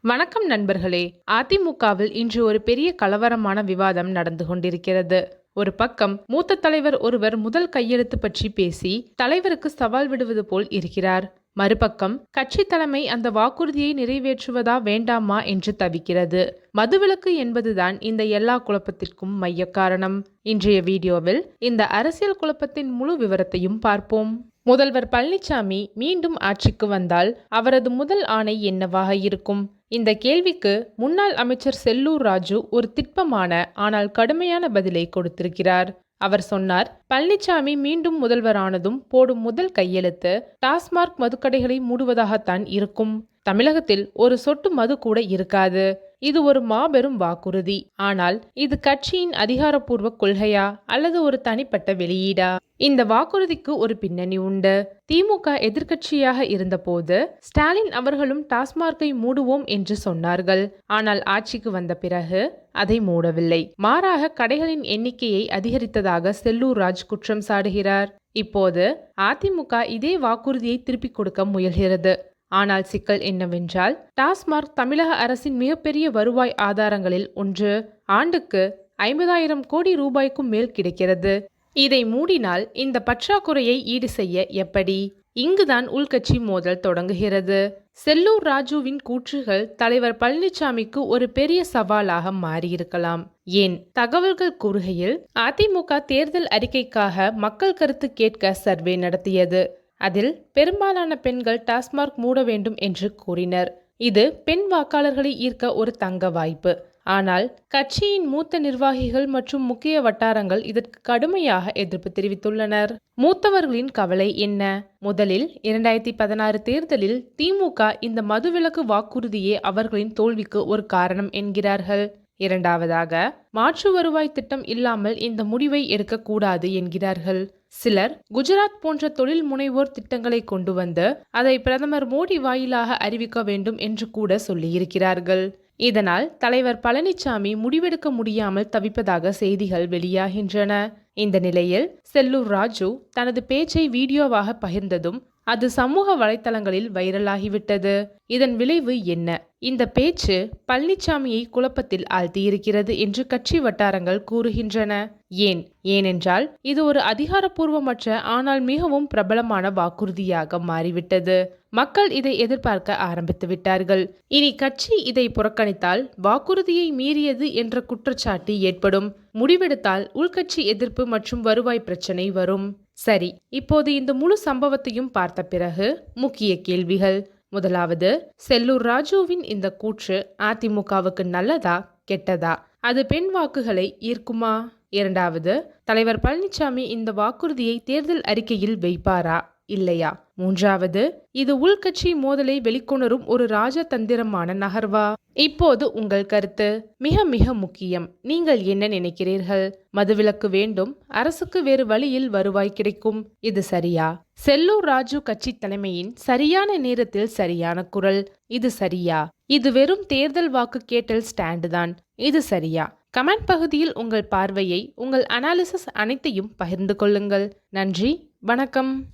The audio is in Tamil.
வணக்கம் நண்பர்களே. அதிமுகவில் இன்று ஒரு பெரிய கலவரமான விவாதம் நடந்து கொண்டிருக்கிறது. ஒரு பக்கம் மூத்த தலைவர் ஒருவர் முதல் கையெழுத்து பற்றி பேசி தலைவருக்கு சவால் விடுவது போல் இருக்கிறார். மறுபக்கம் கட்சி தலைமை அந்த வாக்குறுதியை நிறைவேற்றுவதா வேண்டாமா என்று தவிக்கிறது. மதுவிலக்கு என்பதுதான் இந்த எல்லா குழப்பத்திற்கும் மைய காரணம். இன்றைய வீடியோவில் இந்த அரசியல் குழப்பத்தின் முழு விவரத்தையும் பார்ப்போம். முதல்வர் பழனிசாமி மீண்டும் ஆட்சிக்கு வந்தால் அவரது முதல் ஆணை என்னவாக இருக்கும்? இந்த கேள்விக்கு முன்னாள் அமைச்சர் செல்லூர் ராஜு ஒரு திட்பமான ஆனால் கடுமையான பதிலை கொடுத்திருக்கிறார். அவர் சொன்னார் பழனிசாமி மீண்டும் முதல்வரானதும் போடும் முதல் கையெழுத்து டாஸ்மார்க் மதுக்கடைகளை மூடுவதாகத்தான் இருக்கும். தமிழகத்தில் ஒரு சொட்டு மது கூட இருக்காது. இது ஒரு மாபெரும் வாக்குறுதி. ஆனால் இது கட்சியின் அதிகாரப்பூர்வ கொள்கையா அல்லது ஒரு தனிப்பட்ட வெளியீடா? இந்த வாக்குறுதிக்கு ஒரு பின்னணி உண்டு. திமுக எதிர்க்கட்சியாக இருந்தபோது ஸ்டாலின் அவர்களும் டாஸ்மார்க்கை மூடுவோம் என்று சொன்னார்கள். ஆனால் ஆட்சிக்கு வந்த பிறகு அதை மூடவில்லை. மாறாக கடைகளின் எண்ணிக்கையை அதிகரித்ததாக செல்லூர் ராஜ் குற்றம் சாடுகிறார். இப்போது அதிமுக இதே வாக்குறுதியை திருப்பிக் கொடுக்க முயல்கிறது. ஆனால் சிக்கல் என்னவென்றால் டாஸ்மார்க் தமிழக அரசின் மிகப்பெரிய வருவாய் ஆதாரங்களில் ஒன்று. ஆண்டுக்கு ஐம்பதாயிரம் கோடி ரூபாய்க்கும் மேல் கிடைக்கிறது. இதை மூடினால் இந்த பற்றாக்குறையை ஈடு செய்ய எப்படி? இங்குதான் உள்கட்சி மோதல் தொடங்குகிறது. செல்லூர் ராஜுவின் கூற்றுகள் தலைவர் பழனிசாமிக்கு ஒரு பெரிய சவாலாக மாறியிருக்கலாம். ஏன்? தகவல்கள் கூறுகையில் அதிமுக தேர்தல் அறிக்கைக்காக மக்கள் கருத்து கேட்க சர்வே நடத்தியது. அதில் பெரும்பாலான பெண்கள் டாஸ்மார்க் மூட வேண்டும் என்று கூறினர். இது பெண் வாக்காளர்களை ஈர்க்க ஒரு தங்க வாய்ப்பு. ஆனால் கட்சியின் மூத்த நிர்வாகிகள் மற்றும் முக்கிய வட்டாரங்கள் இதற்கு கடுமையாக எதிர்ப்பு தெரிவித்துள்ளனர். மூத்தவர்களின் கவலை என்ன? முதலில் இரண்டாயிரத்தி பதினாறு தேர்தலில் திமுக இந்த மதுவிலக்கு வாக்குறுதியே அவர்களின் தோல்விக்கு ஒரு காரணம் என்கிறார்கள். இரண்டாவதாக மாற்று வருவாய் திட்டம் இல்லாமல் இந்த முடிவை எடுக்கக்கூடாது என்கிறார்கள். சிலர் குஜராத் போன்ற தொழில் முனைவோர் திட்டங்களை கொண்டு வந்து அதை பிரதமர் மோடி வாயிலாக அறிவிக்க வேண்டும் என்று கூட சொல்லியிருக்கிறார்கள். இதனால் தலைவர் பழனிசாமி முடிவெடுக்க முடியாமல் தவிப்பதாக செய்திகள் வெளியாகின்றன. இந்த நிலையில் செல்லூர் ராஜு தனது பேச்சை வீடியோவாக பகிர்ந்ததும் அது சமூக வலைத்தளங்களில் வைரலாகிவிட்டது. இதன் விளைவு என்ன? இந்த பேச்சு பழனிசாமியை குழப்பத்தில் ஆழ்த்தியிருக்கிறது என்று கட்சி வட்டாரங்கள் கூறுகின்றன. ஏன்? ஏனென்றால் இது ஒரு அதிகாரப்பூர்வமற்ற ஆனால் மிகவும் பிரபலமான வாக்குறுதியாக மாறிவிட்டது. மக்கள் இதை எதிர்பார்க்க ஆரம்பித்து விட்டார்கள். இனி கட்சி இதை புறக்கணித்தால் வாக்குறுதியை மீறியது என்ற குற்றச்சாட்டு ஏற்படும். முடிவெடுத்தால் உள்கட்சி எதிர்ப்பு மற்றும் வருவாய் பிரச்சனை வரும். சரி இப்போது இந்த முழு சம்பவத்தையும் பார்த்த பிறகு முக்கிய கேள்விகள். முதலாவது செல்லூர் ராஜுவின் இந்த கூற்று அதிமுகவுக்கு நல்லதா கெட்டதா? அது பெண் வாக்குகளை ஈர்க்குமா? இரண்டாவது தலைவர் பழனிசாமி இந்த வாக்குறுதியை தேர்தல் அறிக்கையில் வைப்பாரா? இல்லையா? மூன்றாவது இது உள்கட்சி மோதலை வெளிக்கொணரும் ஒரு ராஜதந்திரமான நகர்வா? இப்போது உங்கள் கருத்து? மிக மிக முக்கியம். நீங்கள் என்ன நினைக்கிறீர்கள்? மதுவிலக்கு வேண்டும். அரசுக்கு வேறு வழியில் வருவாய் கிடைக்கும். இது சரியா? செல்லூர் ராஜு கட்சி தலைமையின் சரியான நேரத்தில் சரியான குரல். இது சரியா? இது வெறும் தேர்தல் வாக்கு கேட்டல் ஸ்டாண்டு தான் இது சரியா? கமெண்ட் பகுதியில் உங்கள் பார்வையை உங்கள் அனாலிசிஸ் அனைத்தையும் பகிர்ந்து கொள்ளுங்கள். நன்றி வணக்கம்.